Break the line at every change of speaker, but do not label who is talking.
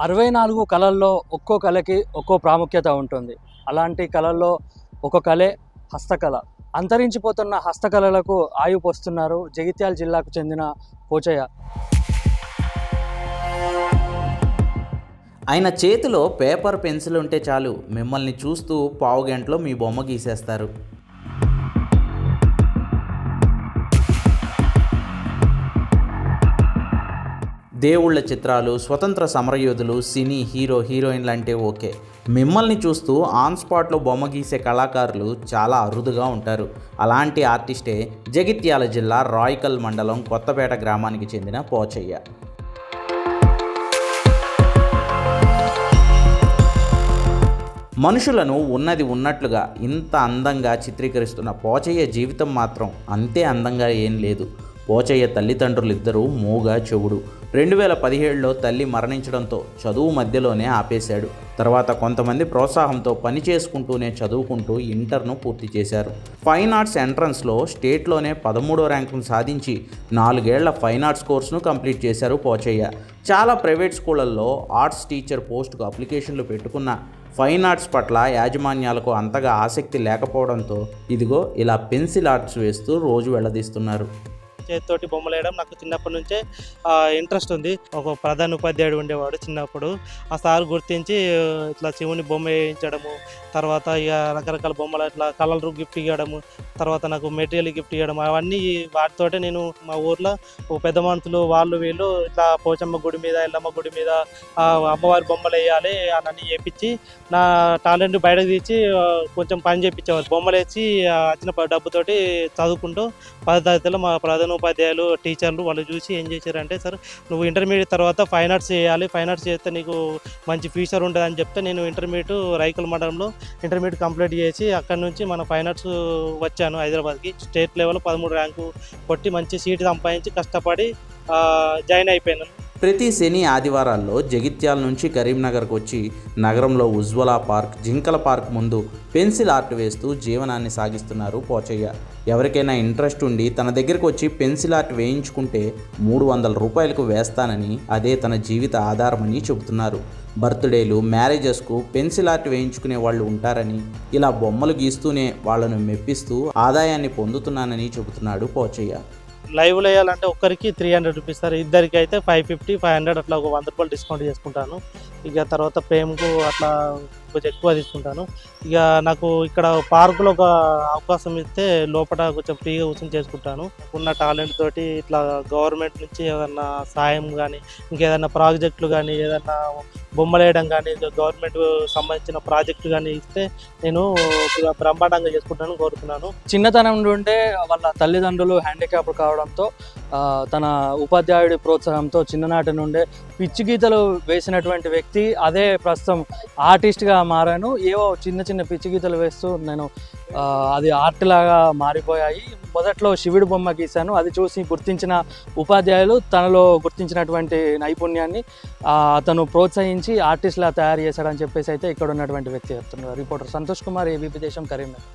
అరవై నాలుగు కళల్లో ఒక్కో కళకి ఒక్కో ప్రాముఖ్యత ఉంటుంది. అలాంటి కళల్లో ఒక కళే హస్తకళ. అంతరించిపోతున్న హస్తకళలకు ఆయువు పోస్తున్నారు జగిత్యాల జిల్లాకు చెందిన పోచయ్య.
ఆయన చేతిలో పేపర్ పెన్సిల్ ఉంటే చాలు. మిమ్మల్ని చూస్తూ పావు గంటలో మీ బొమ్మ గీసేస్తారు. దేవుళ్ళ చిత్రాలు స్వతంత్ర సమరయోధులు సినీ హీరో హీరోయిన్లు అంటే ఓకే. మిమ్మల్ని చూస్తూ ఆన్ స్పాట్లో బొమ్మ గీసే కళాకారులు చాలా అరుదుగా ఉంటారు. అలాంటి ఆర్టిస్టే జగిత్యాల జిల్లా రాయికల్ మండలం కొత్తపేట గ్రామానికి చెందిన పోచయ్య. మనుషులను ఉన్నది ఉన్నట్లుగా ఇంత అందంగా చిత్రీకరిస్తున్న పోచయ్య జీవితం మాత్రం అంతే అందంగా ఏం లేదు. పోచయ్య తల్లిదండ్రులు ఇద్దరూ మూగ చెవుడు. రెండు వేల పదిహేడులో తల్లి మరణించడంతో చదువు మధ్యలోనే ఆపేశాడు. తర్వాత కొంతమంది ప్రోత్సాహంతో పని చేసుకుంటూనే చదువుకుంటూ ఇంటర్ను పూర్తి చేశారు. ఫైన్ ఆర్ట్స్ ఎంట్రన్స్లో స్టేట్లోనే పదమూడో ర్యాంకును సాధించి నాలుగేళ్ళ ఫైన్ ఆర్ట్స్ కోర్సును కంప్లీట్ చేశారు పోచయ్య. చాలా ప్రైవేట్ స్కూళ్ళల్లో ఆర్ట్స్ టీచర్ పోస్టుకు అప్లికేషన్లు పెట్టుకున్న ఫైన్ ఆర్ట్స్ పట్ల యాజమాన్యాలకు అంతగా ఆసక్తి లేకపోవడంతో ఇదిగో ఇలా పెన్సిల్ ఆర్ట్స్ వేస్తూ రోజు వెళ్ళదీస్తున్నారు
చేతితోటి బొమ్మలు వేయడం నాకు చిన్నప్పటి నుంచే ఇంట్రెస్ట్ ఉంది. ఒక ప్రధాన ఉపాధ్యాయుడు ఉండేవాడు చిన్నప్పుడు. ఆ సార్ గుర్తించి ఇట్లా శివుని బొమ్మ వేయించడము తర్వాత ఇక రకరకాల బొమ్మలు ఇట్లా కలర్ గిఫ్ట్ ఇవ్వడము తర్వాత నాకు మెటీరియల్ గిఫ్ట్ ఇవ్వడం అవన్నీ వాటితోటే నేను మా ఊర్లో పెద్ద మనుషులు వాళ్ళు వీళ్ళు ఇట్లా పోచమ్మ గుడి మీద ఎల్లమ్మ గుడి మీద అమ్మవారి బొమ్మలు వేయాలి అని చేపించి నా టాలెంట్ బయటకు తీసి కొంచెం పని చేయించేవారు బొమ్మలు వేసి వచ్చిన ప- డబ్బుతోటి చదువుకుంటూ పదో తరగతిలో మా ప్రధాన ఉపాధ్యాయులు టీచర్లు వాళ్ళు చూసి ఏం చేశారంటే సార్ నువ్వు ఇంటర్మీడియట్ తర్వాత ఫైన్ ఆర్ట్స్ చేయాలి ఫైన్ ఆర్ట్స్ చేస్తే నీకు మంచి ఫ్యూచర్ ఉంటుంది అని చెప్తే నేను ఇంటర్మీడియట్ రైకుల మండలంలో ఇంటర్మీడియట్ కంప్లీట్ చేసి అక్కడ నుంచి మన ఫైన్ ఆర్ట్స్ వచ్చాను హైదరాబాద్కి. స్టేట్ లెవెల్ పదమూడు ర్యాంకు కొట్టి మంచి సీట్ సంపాదించి కష్టపడి జాయిన్ అయిపోయాను.
ప్రతి శని ఆదివారాల్లో జగిత్యాల నుంచి కరీంనగర్కు వచ్చి నగరంలో ఉజ్వల పార్క్ జింకల పార్క్ ముందు పెన్సిల్ ఆర్ట్ వేస్తూ జీవనాన్ని సాగిస్తున్నారు పోచయ్య. ఎవరికైనా ఇంట్రెస్ట్ ఉండి తన దగ్గరకు వచ్చి పెన్సిల్ ఆర్ట్ వేయించుకుంటే మూడు వందల రూపాయలకు వేస్తానని అదే తన జీవిత ఆధారమని చెబుతున్నారు. బర్త్డేలు మ్యారేజెస్కు పెన్సిల్ ఆర్ట్ వేయించుకునే వాళ్ళు ఉంటారని ఇలా బొమ్మలు గీస్తూనే వాళ్ళను మెప్పిస్తూ ఆదాయాన్ని పొందుతున్నానని చెబుతున్నాడు పోచయ్య.
లైవ్లో వేయాలంటే ఒక్కరికి త్రీ హండ్రెడ్ రూపీస్ సార్. ఇద్దరికి అయితే ఫైవ్ ఫిఫ్టీ ఫైవ్ హండ్రెడ్ అట్లా ఒక వంద రూపాయలు డిస్కౌంట్ చేసుకుంటాను. ఇక తర్వాత ప్రేమకు అట్లా కొంచెం ఎక్కువ తీసుకుంటాను. ఇక నాకు ఇక్కడ పార్కులో ఒక అవకాశం ఇస్తే లోపల కొంచెం ఫ్రీగా కూర్చొని చేసుకుంటాను. ఉన్న టాలెంట్ తోటి ఇట్లా గవర్నమెంట్ నుంచి ఏదన్నా సాయం కానీ ఇంకేదన్నా ప్రాజెక్టులు కానీ ఏదన్నా బొమ్మలేయడం కానీ గవర్నమెంట్ సంబంధించిన ప్రాజెక్టు కానీ ఇస్తే నేను బ్రహ్మాండంగా చేసుకుంటాను కోరుతున్నాను.
చిన్నతనం నుండే వాళ్ళ తల్లిదండ్రులు హ్యాండిక్యాప్ కావడంతో తన ఉపాధ్యాయుడి ప్రోత్సాహంతో చిన్ననాటి నుండే పిచ్చి గీతలు వేసినటువంటి వ్యక్తి అదే ప్రస్తుతం ఆర్టిస్ట్గా మారాను. ఏవో చిన్న చిన్న పిచ్చి గీతలు వేస్తూ నేను అది ఆర్ట్ లాగా మారిపోయాయి. మొదట్లో శివుడి బొమ్మ గీశాను. అది చూసి గుర్తించిన ఉపాధ్యాయులు తనలో గుర్తించినటువంటి నైపుణ్యాన్ని అతను ప్రోత్సహించి ఆర్టిస్ట్లా తయారు చేశాడని చెప్పేసి అయితే ఇక్కడ ఉన్నటువంటి వ్యక్తి చెప్తున్నారు. రిపోర్టర్ సంతోష్ కుమార్ ఏబీపీ దేశం కరీంనగర్.